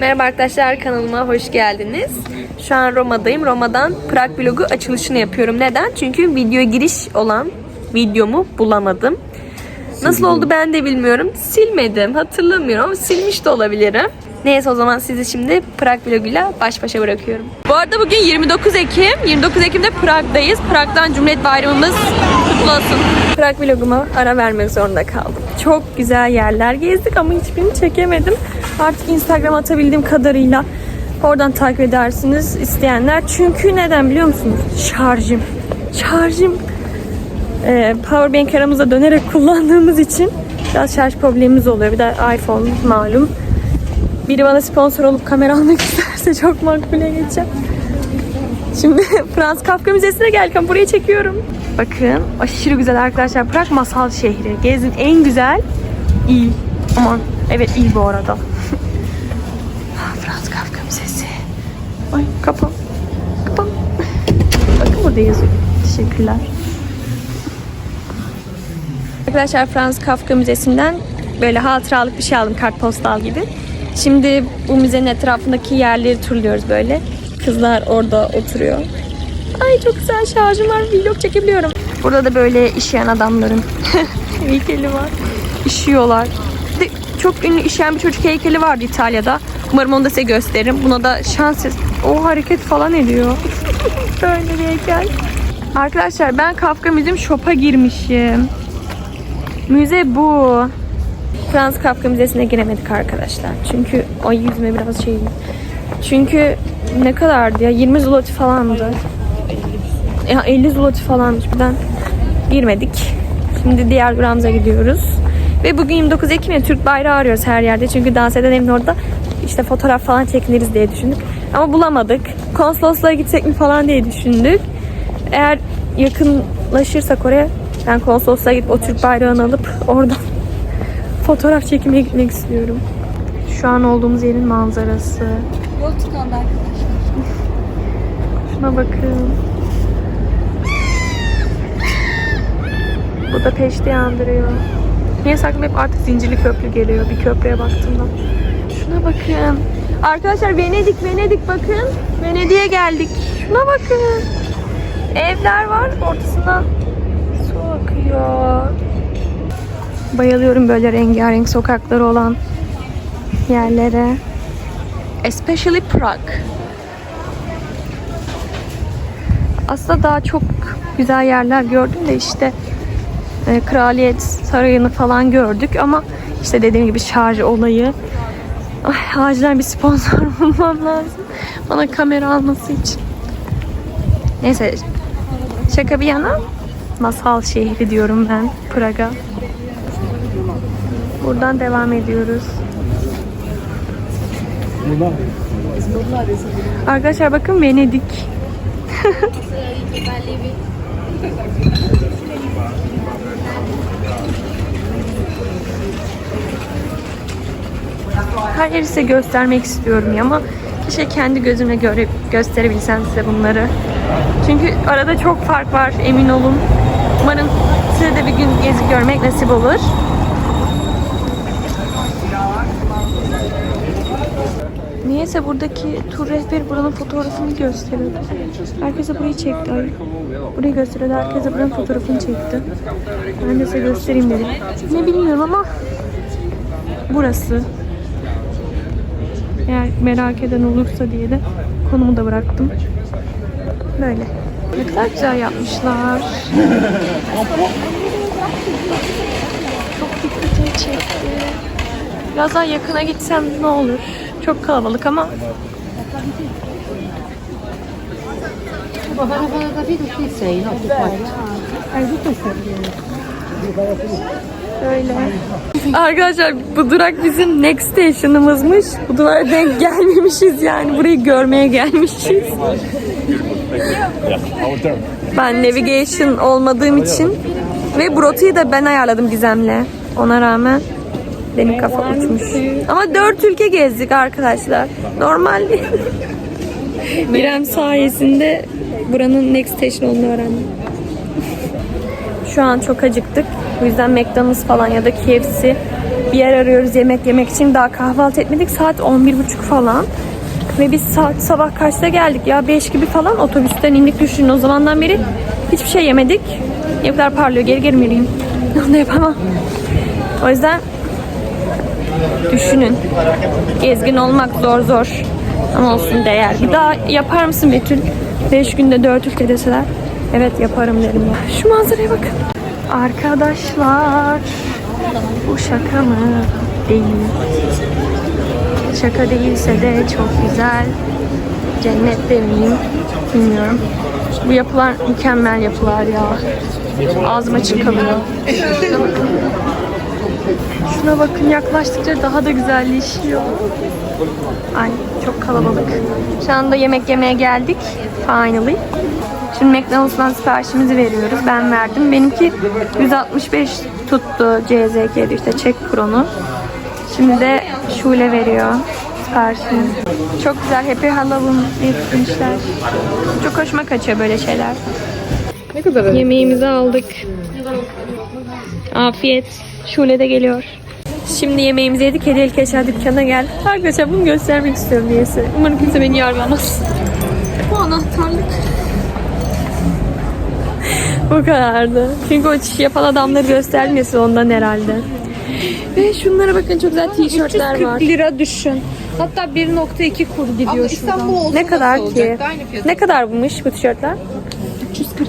Merhaba arkadaşlar kanalıma hoş geldiniz. Şu an Roma'dayım. Roma'dan Prag vlogu açılışını yapıyorum. Neden? Çünkü videoya giriş olan videomu bulamadım. Nasıl oldu ben de bilmiyorum. Silmedim. Hatırlamıyorum ama silmiş de olabilirim. Neyse o zaman sizi şimdi Prag vloguyla baş başa bırakıyorum. Bu arada bugün 29 Ekim. 29 Ekim'de Prag'dayız. Prag'dan Cumhuriyet Bayramımız kutlu olsun. Prag vloguma ara vermek zorunda kaldım. Çok güzel yerler gezdik ama hiçbirini çekemedim. Artık Instagram atabildiğim kadarıyla oradan takip edersiniz isteyenler. Çünkü neden biliyor musunuz? Şarjım. Şarjım e, powerbank aramıza dönerek kullandığımız için biraz şarj problemimiz oluyor. Bir de iPhone malum. Biri bana sponsor olup kamera almak isterse çok makbule geçeceğim. Şimdi Frans Kafka Müzesi'ne geldik ama burayı çekiyorum. Bakın aşırı güzel arkadaşlar. Prag masal şehri. Gezin en güzel il. Aman evet il bu arada. Frans Kafka Müzesi. Ay kapam. Kapam. Bakın burada yazıyor. Teşekkürler. Arkadaşlar Franz Kafka Müzesi'nden böyle hatıralık bir şey aldım kartpostal gibi. Şimdi bu müzenin etrafındaki yerleri turluyoruz böyle. Kızlar orada oturuyor. Ay çok güzel şarjım var. Vlog çekebiliyorum. Burada da böyle işeyen adamların heykeli var. İşiyorlar. De çok ünlü işeyen bir çocuk heykeli vardı İtalya'da. Umarım onu da size gösteririm. Buna da şans o hareket falan ediyor. böyle bir heykel. Arkadaşlar ben Kafka Müziğim Shop'a girmişim. Müze bu. Franz Kafka Müzesi'ne giremedik arkadaşlar. Çünkü ay yüzüme biraz şey. Çünkü ne kadardı ya? 20 zloty falandı. Ya 50 zloty falanmış. Birden girmedik. Şimdi diğer durağımıza gidiyoruz. Ve bugün 29 Ekim ya Türk bayrağı arıyoruz her yerde. Çünkü dans eden evin orada işte fotoğraf falan çekiniriz diye düşündük. Ama bulamadık. Konsolosluğa gitsek mi falan diye düşündük. Eğer yakınlaşırsak oraya ben konsolosluğa gidip o Türk bayrağını alıp oradan fotoğraf çekmeye gitmek istiyorum. Şu an olduğumuz yerin manzarası. Yol tıkandı arkadaşlar. Şuna bakın. Bu da peşte yandırıyor. Niye aklıma hep artık zincirli köprü geliyor bir köprüye baktığımda. Şuna bakın. Arkadaşlar Venedik, Venedik bakın. Venedik'e geldik. Şuna bakın. Evler var. Ortasından su akıyor. Bayılıyorum böyle rengarenk sokakları olan yerlere. Especially Prague. Aslında daha çok güzel yerler gördüm de işte e, Kraliyet Sarayı'nı falan gördük ama işte dediğim gibi şarj olayı. Ay, acilen bir sponsor bulmam lazım. Bana kamera alması için. Neyse şaka bir yana masal şehri diyorum ben Praga. Buradan devam ediyoruz. Arkadaşlar bakın Venedik. Yeri size göstermek istiyorum ya ama keşke kendi gözümle göre gösterebilsem size bunları. Çünkü arada çok fark var emin olun. Umarım size de bir gün gezip görmek nasip olur. Niyeyse buradaki tur rehberi buranın fotoğrafını gösteriyordu. Herkese burayı çekti. Ay. Burayı gösteriyordu. Herkese buranın fotoğrafını çekti. Ben de size göstereyim dedim. Ne bilmiyorum ama burası. Eğer merak eden olursa diye de konumu da bıraktım. Böyle. Ne kadar güzel yapmışlar. Çok dikkatimi çekti. Biraz daha yakına gitsem ne olur? Çok kalabalık ama Ho capito chi sei, no? Tu qua. Öyle. Arkadaşlar bu durak bizim next station'ımızmış. Bu durağa denk gelmemişiz yani. Burayı görmeye gelmişiz. Ben navigation olmadığım için ve bu rotayı da ben ayarladım Gizem'le. Ona rağmen benim kafa uçmuş. Ama dört ülke gezdik arkadaşlar. Normal. İrem sayesinde buranın next station olduğunu öğrendim. Şu an çok acıktık. Bu yüzden McDonald's falan ya da KFC bir yer arıyoruz yemek yemek için. Daha kahvaltı etmedik. Saat 11.30 falan. Ve biz saat sabah kaçta geldik ya 5 gibi falan otobüsten indik düşünün o zamandan beri hiçbir şey yemedik. Kadar parlıyor geri geri mi yürüyeyim? Onu da yapamam. O yüzden düşünün. Gezgin olmak zor zor. Ama olsun değer. Bir daha yapar mısın Betül? 5 günde 4 ülke deseler. Evet yaparım derim ya. Şu manzaraya bakın. Arkadaşlar. Bu şaka mı? Değil. Şaka değilse de çok güzel. Cennet demeyeyim. Bilmiyorum. Bu yapılar mükemmel yapılar ya. Ağzıma açık. Şuna bakın. Şuna bakın yaklaştıkça daha da güzelleşiyor. Ay çok kalabalık. Şu anda yemek yemeye geldik. Finally. Şimdi McDonald's'tan siparişimizi veriyoruz. Ben verdim. Benimki 165 tuttu CZK'de işte çek kronu. Şimdi de Şule veriyor siparişini. Çok güzel Happy Halloween etmişler. Çok hoşuma kaçıyor böyle şeyler. Ne kadar Yemeğimizi aldık. Afiyet. Şule de geliyor. Şimdi yemeğimizi yedik. Hediyelik eşya dükkanına gel. Arkadaşlar bunu göstermek istiyorum diyesi. Umarım kimse beni yargılamaz. Bu anahtarlık. Bu kadardı. Çünkü o çiş yapan adamları size ondan herhalde. Ve şunlara bakın çok güzel tişörtler var. lira düşün. Hatta 1.2 kur gidiyor şuradan. İstanbul olsa Ne kadar ki? Ne kadar bulmuş bu tişörtler? 340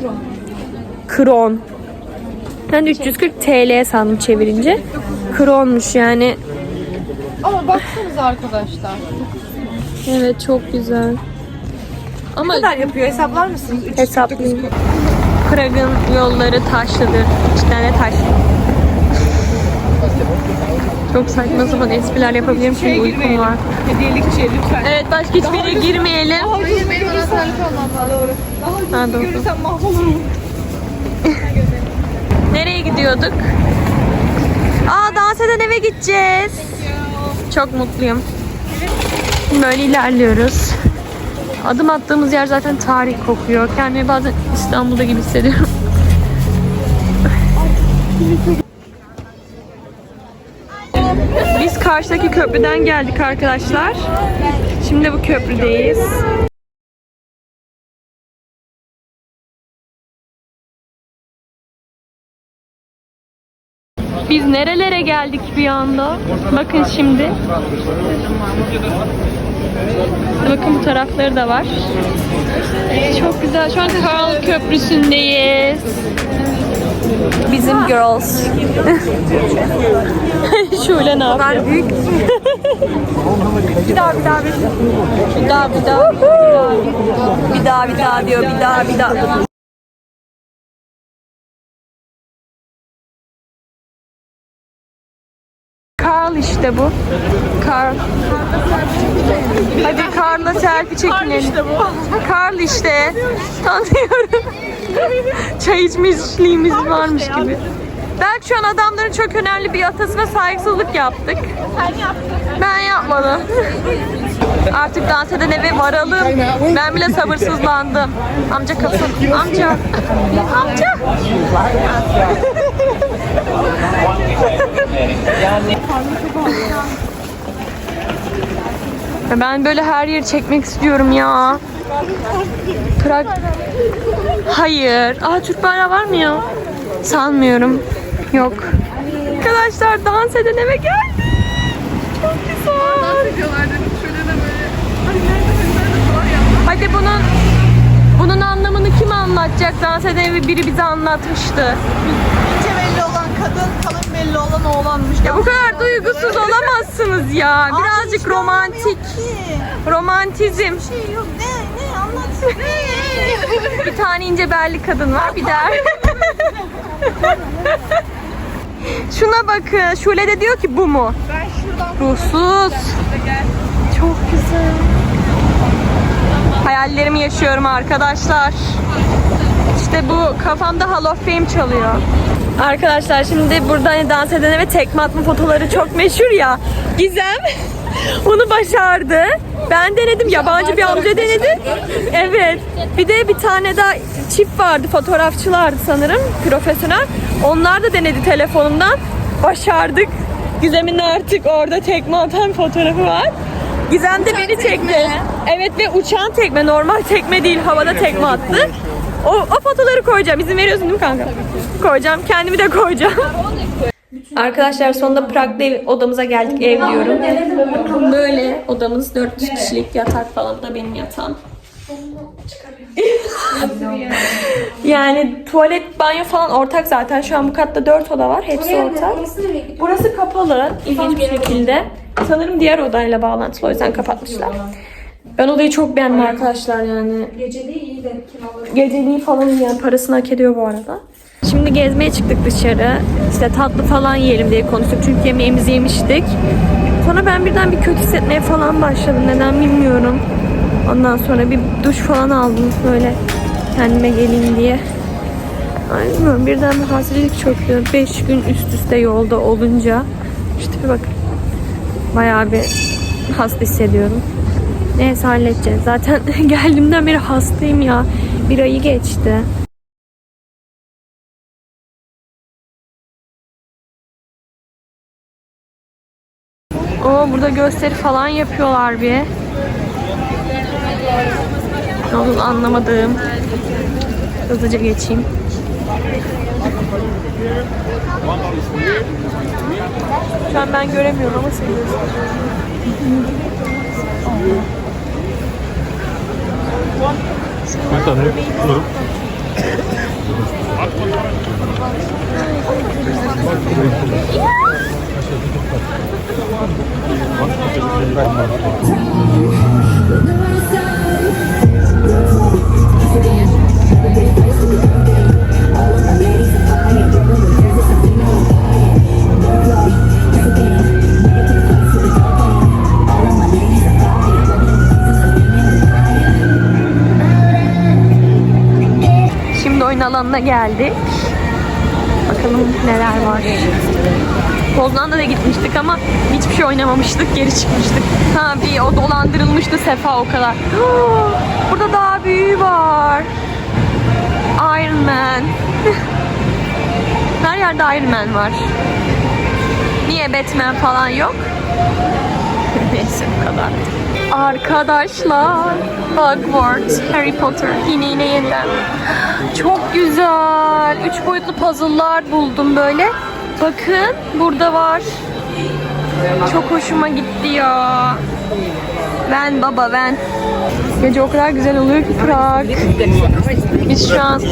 kron. Kron. Ben de 340 TL sandım çevirince. Kronmuş yani. Ama baksanıza arkadaşlar. Evet çok güzel. Ama Ne kadar yapıyor hesaplar mısınız? Hesaplayayım. Prag'ın yolları taşlıdır. İçten de taşlı. Çok saçma sapan espriler yapabilirim çünkü uykum var. Hediyelikçiye lütfen. Evet başka hiçbir yere girmeyelim. Hayır benim anahtarlık almam. Daha Ha, doğru. görürsem mahvolurum. Nereye gidiyorduk? Aa dans eden eve gideceğiz. Çok mutluyum. Böyle ilerliyoruz. Adım attığımız yer zaten tarih kokuyor. Kendimi bazen İstanbul'da gibi hissediyorum. Biz karşıdaki köprüden geldik arkadaşlar. Şimdi bu köprüdeyiz. Biz nerelere geldik bir anda? Bakın şimdi. Bakın bu tarafları da var. Çok güzel. Şu an Karl Köprüsü'ndeyiz. Bizim girls. Şöyle ne yapıyor? büyük. bir daha bir daha bir. Bir daha bir daha. Bir daha bir daha diyor. Bir daha bir daha. İşte bu. Karl. Hadi Karl'la selfie çekinelim. Karl işte bu. Karl işte. Tanıyorum. Çay içmişliğimiz varmış gibi. Belki şu an adamların çok önemli bir atasına saygısızlık yaptık. Sen yaptın. Ben yapmadım. Artık dans eden eve varalım. Ben bile sabırsızlandım. Amca kapın. Amca. Amca. Ben böyle her yeri çekmek istiyorum ya. Prag. Hayır. Aa Türk bayrağı var mı ya? Sanmıyorum. Yok. Arkadaşlar dans eden eve geldik. Çok güzel. Hadi bunun bunun anlamını kim anlatacak? Dans eden evi biri bize anlatmıştı. Kadın, kalın belli olan oğlanmış. Ya bu kadar duygusuz olamazsınız ya. Birazcık romantik. Romantizm. şey yok. Ne? Ne? Anlat. Bir tane ince belli kadın var bir der. Şuna bakın. Şule de diyor ki bu mu? ben şuradan Ruhsuz. gel. Çok güzel. Hayallerimi yaşıyorum arkadaşlar. İşte bu kafamda Hall of Fame çalıyor. Arkadaşlar şimdi burada hani dans eden ve tekme atma fotoları çok meşhur ya. Gizem onu başardı. Ben denedim. Yabancı bir amca denedi. Evet. Bir de bir tane daha çift vardı. Fotoğrafçılardı sanırım. Profesyonel. Onlar da denedi telefonundan. Başardık. Gizem'in artık orada tekme atan fotoğrafı var. Gizem de beni çekti. Evet ve uçan tekme, normal tekme değil, havada tekme attı. O, o fotoları koyacağım. İzin veriyorsun değil mi kanka? Koyacağım. Kendimi de koyacağım. Arkadaşlar sonunda Prag'da ev- odamıza geldik ev diyorum. Böyle odamız 4 kişilik yatak falan da benim yatağım. yani tuvalet, banyo falan ortak zaten. Şu an bu katta 4 oda var. Hepsi ortak. Burası kapalı ilginç bir şekilde. Sanırım diğer odayla bağlantılı o yüzden kapatmışlar. Ben odayı çok beğendim arkadaşlar yani. Geceliği iyi de Geceliği falan iyi yani parasını hak ediyor bu arada. Şimdi gezmeye çıktık dışarı. İşte tatlı falan yiyelim diye konuştuk. Çünkü yemeğimizi yemiştik. Sonra ben birden bir kötü hissetmeye falan başladım. Neden bilmiyorum. Ondan sonra bir duş falan aldım böyle kendime geleyim diye. Ay bilmiyorum birden bir halsizlik çöktü. 5 gün üst üste yolda olunca. İşte bir bak. Bayağı bir hasta hissediyorum. Neyse halledeceğiz. Zaten geldiğimden beri hastayım ya. Bir ayı geçti. Oo burada gösteri falan yapıyorlar bir. Ne olduğunu anlamadığım. Hızlıca geçeyim. Şu an ben göremiyorum ama sen görüyorsun. Bir tane buyurun. Geldik. Bakalım neler var. Poznan'da da gitmiştik ama hiçbir şey oynamamıştık. Geri çıkmıştık. Ha bir o dolandırılmıştı Sefa o kadar. Burada daha büyüğü var. Iron Man. Her yerde Iron Man var. Niye Batman falan yok? Neyse bu kadar. Arkadaşlar Hogwarts, Harry Potter yine yine yeniden. Çok güzel. Üç boyutlu puzzle'lar buldum böyle. Bakın burada var. Çok hoşuma gitti ya. Ben baba ben. Gece o kadar güzel oluyor ki Prag. Biz şu an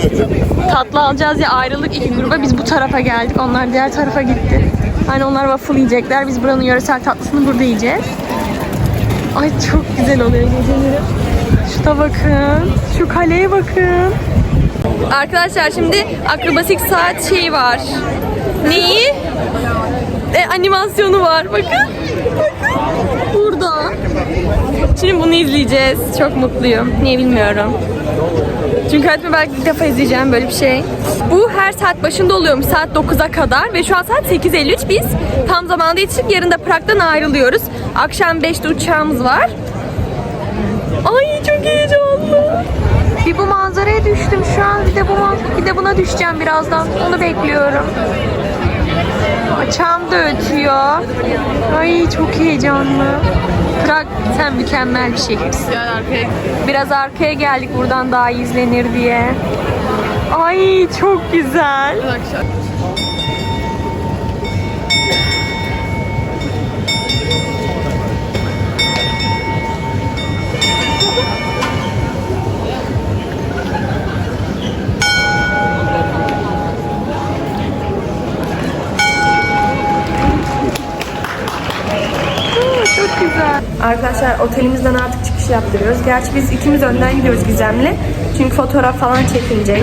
tatlı alacağız ya ayrılık iki gruba. Biz bu tarafa geldik. Onlar diğer tarafa gitti. Hani onlar waffle yiyecekler. Biz buranın yöresel tatlısını burada yiyeceğiz. Ay çok güzel oluyor geceleri. Şuna bakın. Şu kaleye bakın. Arkadaşlar şimdi akrobasik saat şeyi var. Neyi? E, animasyonu var. Bakın. Bakın. Burada. Şimdi bunu izleyeceğiz. Çok mutluyum. Niye bilmiyorum. Çünkü hayatımda belki ilk defa izleyeceğim böyle bir şey. Bu her saat başında oluyormuş saat 9'a kadar ve şu an saat 8.53 biz tam zamanında yetişip yarın da Prag'dan ayrılıyoruz. Akşam 5'te uçağımız var. Ay çok heyecanlı. Bir bu manzaraya düştüm şu an bir de bu bir de buna düşeceğim birazdan. Onu bekliyorum. Çam da ötüyor. Ay çok heyecanlı. Prag sen mükemmel bir şehirsin. Biraz arkaya geldik buradan daha iyi izlenir diye. Ay çok güzel. Çok Arkadaşlar otelimizden artık çıkış yaptırıyoruz. Gerçi biz ikimiz önden gidiyoruz Gizem'le. Çünkü fotoğraf falan çekinecek.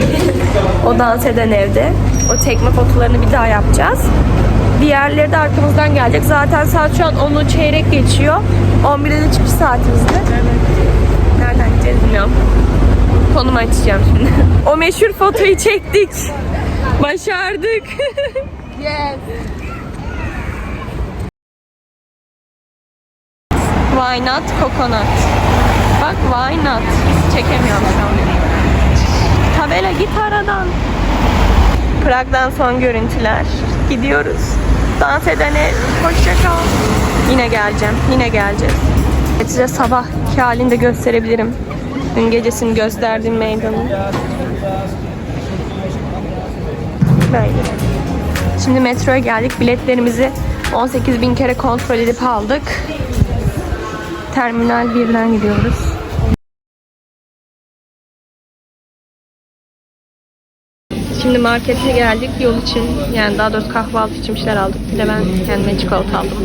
o dans eden evde. O tekme fotolarını bir daha yapacağız. Diğerleri de arkamızdan gelecek. Zaten saat şu an 10'u çeyrek geçiyor. 11'de de çıkış saatimizde. Nereden gideceğiz bilmiyorum. Konumu açacağım şimdi. o meşhur fotoyu çektik. Başardık. Why not coconut? Bak why not? Çekemiyorum şu. Tabela git aradan. Prag'dan son görüntüler. Gidiyoruz. Dans edene hoşça kal. Yine geleceğim. Yine geleceğiz. Size sabah halini de gösterebilirim. Dün gecesini gösterdiğim meydanı. Böyle. Şimdi metroya geldik. Biletlerimizi 18 bin kere kontrol edip aldık. Terminal 1'den gidiyoruz. Şimdi markete geldik yol için. Yani daha doğrusu kahvaltı için bir şeyler aldık. Bir de ben kendime çikolata aldım.